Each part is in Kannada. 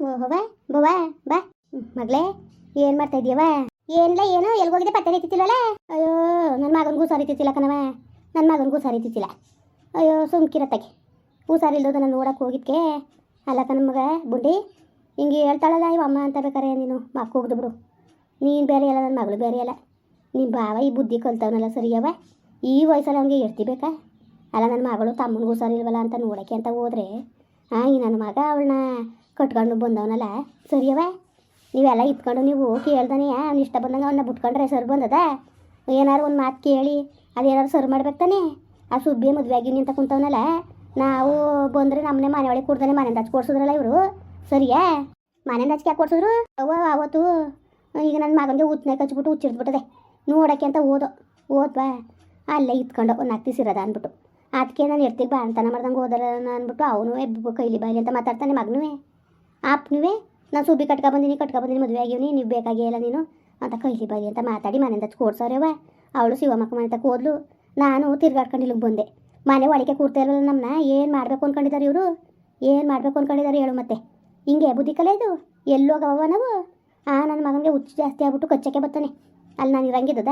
ಬಾ ಬವ್ವ ಬಾ ಮಗಳೇ, ಏನು ಮಾಡ್ತಾ ಇದೀಯವ ಏನಿಲ್ಲ, ಏನೋ ಎಲ್ಗೋಗಿದೆ ಪತ್ತೆ ರೀತಿತ್ತಿಲ್ಲಲ್ಲ ಅಯ್ಯೋ ನನ್ನ ಮಗನಿಗೂ ಸರಿತಿತ್ತಿಲ್ಲ ಕಣವ ನನ್ನ ಮಗನಿಗೂ ಸರಿತಿತ್ತಿಲ್ಲ ಅಯ್ಯೋ ಸುಮ್ಕಿರತ್ತಾಗೆ ಹುಷಾರಿಲ್ಲದ ನಾನು ನೋಡಕ್ಕೆ ಹೋಗಿದ್ಕೆ. ಅಲ್ಲ ಕಣ ಮಗ, ಬುಂಡಿ, ಹಿಂಗೆ ಹೇಳ್ತಾಳಲ್ಲ ಇವ ಅಮ್ಮ ಅಂತ ಬೇಕಾರೆ ನೀನು ಮಕ್ಕ ಹೋಗ್ದು ಬಿಡು. ನೀನು ಬೇರೆ ಅಲ್ಲ ನನ್ನ ಮಗಳು ಬೇರೆ ಅಲ್ಲ. ನಿನ್ನ ಭಾವ ಈ ಬುದ್ಧಿ ಕಲ್ತವನಲ್ಲ ಸರಿಯವ ಈ ವಯಸ್ಸಲ್ಲಿ ಅವನಿಗೆ ಇರ್ತಿಬೇಕಾ ಅಲ್ಲ ನನ್ನ ಮಗಳು ತಮ್ಮನಿಗೂ ಹುಷಾರಿಲ್ವಲ್ಲ ಅಂತ ನೋಡೋಕ್ಕೆ ಅಂತ ಹೋದ್ರೆ ಹಾಂ ಈ ನನ್ನ ಮಗ ಅವಳನ್ನ ಕಟ್ಕೊಂಡು ಬಂದವನಲ್ಲ? ಸರಿಯವ ನೀವೆಲ್ಲ ಇತ್ಕೊಂಡು ನೀವು ಕೇಳ್ದಾನೆ ಅವ್ನು ಇಷ್ಟ ಬಂದಂಗೆ ಅವನ್ನ ಬಿಟ್ಕೊಂಡ್ರೆ ಸರ್ ಬಂದದ? ಏನಾರು ಒಂದು ಮಾತು ಕೇಳಿ ಅದೇನಾದ್ರು ಸರ್ ಮಾಡ್ಬೇಕು ತಾನೆ? ಆ ಸುಬ್ಬಿ ಮದುವೆಯಾಗಿ ನಿಂತ ಕುಂತವನಲ್ಲ, ನಾವು ಬಂದರೆ ನಮ್ಮನೆ ಮನೆ ಒಳಗೆ ಕೊಡ್ತಾನೆ ಮನೆಯಿಂದ ಹಚ್ಚಿ ಕೊಡ್ಸಿದ್ರಲ್ಲ ಇವರು? ಸರಿಯಾ? ಮನೆಯಿಂದ ಹಚ್ಚಿ ಯಾಕೆ ಕೊಡ್ಸಿದ್ರು? ಅವ್ವ ಅವತ್ತು ಈಗ ನನ್ನ ಮಗನಿಗೆ ಉತ್ನ ಕಚ್ಬಿಟ್ಟು ಹುಚ್ಚಿಡ್ದ್ಬಿಟ್ಟದೆ ನೋಡೋಕೆ ಅಂತ ಓದೋ ಓದ್ವಾ ಅಲ್ಲೇ ಇತ್ಕೊಂಡು ಒಂದು ಇರೋದ ಅಂದ್ಬಿಟ್ಟು. ಅದಕ್ಕೆ ನಾನು ಇರ್ತೀನಿ ಬಾ ಅಂತಾನೆ ಮಾಡ್ದಂಗೆ ಓದಲ್ಲ ಅಂದ್ಬಿಟ್ಟು ಅವನು ಕೈಲಿ ಬಾಯಿಲಿ ಅಂತ ಮಾತಾಡ್ತಾನೆ ಮಗನೂ ಆಪ್ನುವೆ ನಾನು ಸುಬ್ಬಿ ಕಟ್ಕೊ ಬಂದೀನಿ ಕಟ್ಕೊ ಬಂದೀನಿ ಮದುವೆ ಆಗಿವ್ನಿ ನೀವು ಬೇಕಾಗಿಲ್ಲ ನೀನು? ಅಂತ ಕೈಲಿ ಬಾಗಿ ಅಂತ ಮಾತಾಡಿ ಮನೆಯಿಂದ ಕೊಡ್ಸೋರೇವ ಅವಳು ಶಿವಮಕ್ಕ ಮನೆ ತಕ್ಕ ಹೋದ್ಲು. ನಾನು ತಿರ್ಗಾಡ್ಕೊಂಡು ಇಲ್ಲಿಗೆ ಬಂದೆ. ಮನೆ ಒಳಗೆ ಕೂರ್ತಾ ಇರಲ್ಲ ನಮ್ಮನ್ನ ಏನು ಮಾಡಬೇಕು ಅಂದ್ಕೊಂಡಿದ್ದಾರೆ ಇವರು? ಏನು ಮಾಡಬೇಕು ಅಂದ್ಕೊಂಡಿದ್ದಾರೆ ಹೇಳು ಮತ್ತೆ. ಹಿಂಗೆ ಬುದ್ಧಿ ಕಲೆ ಇದು? ಎಲ್ಲೋಗವ ನಾವು? ಆ, ನನ್ನ ಮಗನಿಗೆ ಹುಚ್ಚು ಜಾಸ್ತಿ ಆಗ್ಬಿಟ್ಟು ಕಚ್ಚಕ್ಕೆ ಬರ್ತಾನೆ ಅಲ್ಲಿ ನಾನು ಇರಂಗಿದ್ದದ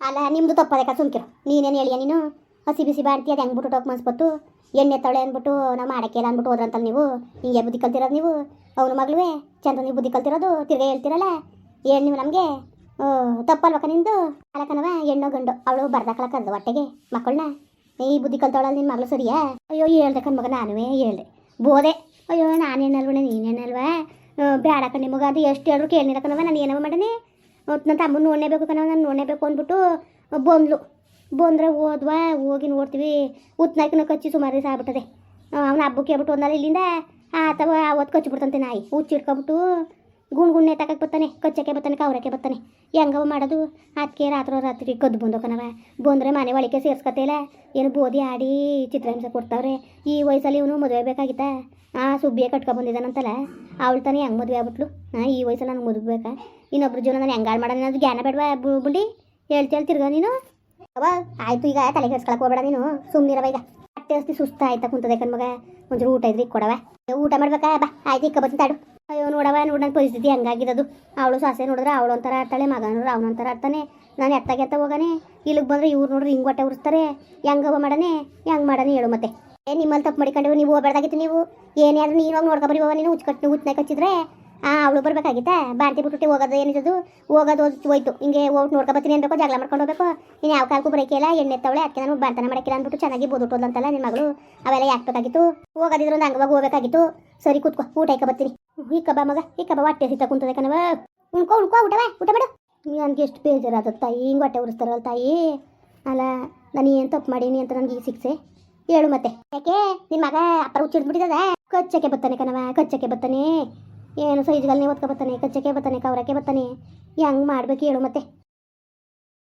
ಅಲ್ಲ ನಿಮ್ಮದು ತಪ್ಪದೆ ಸುಮ್ಕಿರು. ನೀನೇನು ಹೇಳಿಯ ನೀನು? ಹಸಿ ಬಿಸಿ ಬಾಡ್ತಿ ಅದು ಹೆಂಗ್ಬಿಟ್ಟು ಟೋಕ್ ಮನ್ಸ್ಬತ್ತು ಎಣ್ಣೆ ತೊಳೆ ಅಂದ್ಬಿಟ್ಟು ನಮ್ಮ ಅಡಕೆಲ್ಲ ಅಂದ್ಬಿಟ್ಟು ಹೋದ್ರಂತಲ್ಲ ನೀವು? ಹಿಂಗೆ ಬುದ್ಧಿ ಕಲ್ತಿರೋದು ನೀವು? ಅವನು ಮಗಳುವೆ ಚಂದ ನೀವು ಬುದ್ಧಿ ಕಲ್ತಿರೋದು, ತಿರ್ಗಾ ಹೇಳ್ತಿರಲ್ಲ? ಏನು ನೀವು ನಮಗೆ? ತಪ್ಪಲ್ವಕ ನಿಂದು? ಅಲಕನವ ಹೆಣ್ಣು ಗಂಡು, ಅವಳು ಬರ್ದಾಕಳ ಕರೆದು ಹೊಟ್ಟೆಗೆ, ಮಕ್ಕಳನ್ನ. ಈ ಬುದ್ಧಿ ಕಲ್ತವಳಲ್ಲ ನಿನ್ನ ಮಗಳು ಸರಿಯಾ? ಅಯ್ಯೋ, ಹೇಳ್ದೆ ಕಣ್ ಮಗ ನಾನುವೇ ಹೇಳ್ದೆ. ಬೋದೆ ಅಯ್ಯೋ ನಾನೇನಲ್ವೇ ನೀನೇನಲ್ವಾ ಬೇಡ ಕಣ್ ನಿಮಗೆ, ಅದು ಎಷ್ಟು ಹೇಳಿದ್ರು ಕಣವ ನಾನು ಏನವ ಮಾಡನೆ ನನ್ನ ತಮ್ಮನ ನೋಡಲೇಬೇಕು ಕಣವ ನಾನು ನೋಡಲೇಬೇಕು ಅಂದ್ಬಿಟ್ಟು, ಬಂದ್ಲು. ಬಂದ್ರೆ ಓದ್ವ, ಹೋಗಿ ನೋಡ್ತೀವಿ. ಉತ್ನಾಯ್ಕನ ಕಚ್ಚಿ ಸುಮಾರು ದಿವಸ ಆಗ್ಬಿಟ್ಟದೆ. ಅವನ ಹಬ್ಬಕ್ಕೆ ಹೇಳ್ಬಿಟ್ಟು ಒಂದಲ್ಲ ಇಲ್ಲಿಂದ ಆತವ ಅವತ್ತು ಕಚ್ಚಿಬಿಡ್ತಂತೆ ನಾಯಿ. ಹುಚ್ಚಿಡ್ಕೊಬಿಟ್ಟು ಗುಣ್ ಗುಣ್ಣೆ ತಗಕ್ಕೆ ಬರ್ತಾನೆ. ಕಚ್ಚಕ್ಕೆ ಬರ್ತಾನೆ, ಕವರಕ್ಕೆ ಬರ್ತಾನೆ. ಹೆಂಗವ ಮಾಡೋದು? ಅದಕ್ಕೆ ರಾತ್ರಿ ರಾತ್ರಿ ಕದ್ದು ಬಂದು ಕಣವ ಬಂದರೆ ಮನೆ ಒಳಗೆ ಸೇರ್ಸ್ಕತ್ತಿಲ್ಲ ಏನು ಬೋದಿ ಆಡಿ ಚಿತ್ರಹಿಂಸೆ ಕೊಡ್ತಾವ್ರೆ. ಈ ವಯಸ್ಸಲ್ಲಿ ಇವನು ಮದುವೆ ಬೇಕಾಗಿತ್ತ ಆ ಸುಬ್ಬಿಯ ಕಟ್ಕೊ ಬಂದಿದ್ದಾನಂತಲ್ಲ ಅವಳು ತಾನೇ ಹೆಂಗೆ ಮದುವೆ ಆಗ್ಬಿಟ್ಲು? ಹಾಂ ಈ ವಯಸ್ಸಲ್ಲಿ ನನಗೆ ಮದುವೆ ಬೇಕಾ ಇನ್ನೊಬ್ರು ಜೀವನ ನಾನು ಹೆಂಗಾಳು ಮಾಡೋಣ ಅದು ಜ್ಞಾನ ಬೇಡವಾ ಬುಂಡಿ? ಹೇಳ್ತಿ ತಿರ್ಗ ನೀನು. ಅವ, ಆಯ್ತು ಈಗ ತಲೆ ಕೆಡ್ಸ್ಕೊಳಕ್ ಹೋಗ್ಬೇಡ ನೀನು. ಸುಮ್ಮನಿರವ ಈಗ. ಅತ್ತೆ ಅಸ್ತಿ ಸುಸ್ತ ಆಯ್ತಾ ಕುಂತದೆ ಕಣ್ಮಗ ಒಂಚೂರು ಊಟ ಇದ್ರಿ ಕೊಡವ. ಊಟ ಮಾಡ್ಬೇಕಾ? ಬಾ, ಆಯ್ತು ಈಗ ಬರ್ತೀನಿ ತಾಡು. ಅಯ್ಯೋ, ನೋಡವ, ನೋಡ ನನ್ನ ಪರಿಸ್ಥಿತಿ ಹಂಗಾಗಿದ್ದು. ಅವಳು ಸಾಸೆ ನೋಡಿದ್ರೆ ಅವಳು ಒಂಥರ ಆಡ್ತಾಳೆ ಮಗ ನೋಡ್ರೆ ಒಂಥರ ಆಡ್ತಾನೆ. ನಾನು ಎತ್ತಾಗ ಎತ್ತ ಹೋಗಾನೆ. ಇಲ್ಲಿಗೆ ಬಂದ್ರೆ ಇವ್ರು ನೋಡ್ರಿ ಹಿಂಗೆ ಹೊಟ್ಟೆ ಉರಿಸ್ತಾರೆ. ಹೆಂಗವ ಮಾಡನೆ? ಹೆಂಗೆ ಮಾಡನೆ ಹೇಳು ಮತ್ತೆ. ಏ ನಿಮ್ಮಲ್ಲಿ ತಪ್ಪು ಮಾಡಿಕೊಂಡು ನೀವು ಹೋಗ್ಬೇಡ್ದಾಗಿತ್ತು ನೀವು. ಏನೇ ಆದ್ರೂ ನೀನು ಹೋಗಿ ನೋಡ್ಕೊಬರಿ ನೀನು ಉಚ್ಕಟ್ಟು ಉಚ್ಚನೆ ಕಚ್ಚಿದ್ರೆ ಆ, ಅವಳು ಬರ್ಬೇಕಾಗಿತ್ತಾ? ಬಾಂತಿ ಬಿಟ್ಟು ಹೋಗೋದು ಏನಿದ್ದು ಹೋಗೋದು ಹೋಯ್ತು. ಹಿಂಗೆ ಹೋಗಿ ನೋಡ್ಕೊ ಬರ್ತೀನಿ ಅನ್ಬೇಕು ಜಗಳ ಮಾಡ್ಕೊಂಡು ಹೋಗ್ಬೇಕು. ಇನ್ನು ಯಾವ ಕಾಲಕ್ಕೂ ಇಲ್ಲ ಎಣ್ಣೆ ತವಳೆ ಅದಕ್ಕೆ ನಾನು ಬಾಂತನ ಮಾಡಕ್ಕಿಲ್ಲ ಅಂದ್ಬಿಟ್ಟು ಚೆನ್ನಾಗಿ ಬೋದುಟ್ಟೋದು ಅಂತಲ್ಲ ನಿನ್ನ ಮಗಳು. ಅವೆಲ್ಲ ಯಾಕಬೇಕಾಗಿತ್ತು ಹೋಗೋದಿದ್ರು ಒಂದು ಅಂಗವಾಗಿ ಹೋಗ್ಬೇಕಾಗಿತ್ತು. ಸರಿ ಕೂತ್ಕೊ, ಊಟ ಇಕ್ಕ ಬರ್ತೀನಿ. ಈ ಕಬ್ಬ ಮಗ ಈ ಕಬ್ಬ ಹೊಟ್ಟೆ ಹಿತ ಕುಂತದೆ ಕಣವ ಉಣ್ಕೊ ಉಣ್ಕೊ ಊಟವ ಊಟ ಬಿಡು ನನಗೆ ಎಷ್ಟು ಬೇಜಾರಾದ ತಾಯಿ, ಹಿಂಗೆ ಹೊಟ್ಟೆ ಉರಿಸ್ತಾರಲ್ಲ ತಾಯಿ. ಅಲ್ಲ, ನಾನು ಏನು ತಪ್ಪು ಮಾಡೀನಿ ಅಂತ ನನಗೆ ಈ ಸಿಕ್ಸೆ ಹೇಳು ಮತ್ತೆ. ಯಾಕೆ? ನಿಮ್ಮ ಮಗ ಅಪ್ಪರ ಹುಚ್ಚಿಡ್ಬಿಟ್ಟಿದ್ದದ ಕಚ್ಚಕ್ಕೆ ಬರ್ತಾನೆ ಕಣವ ಕಚ್ಚಕ್ಕೆ ಬರ್ತಾನೆ ಏನು ಸೈಜ್ಗಲ್ನೇ ಓದ್ಕೊ ಬರ್ತಾನೆ ಕಚ್ಚಕ್ಕೆ ಬರ್ತಾನೆ ಕವರಕ್ಕೆ ಬರ್ತಾನೆ ಹೆಂಗೆ ಮಾಡ್ಬೇಕು ಹೇಳು ಮತ್ತೆ.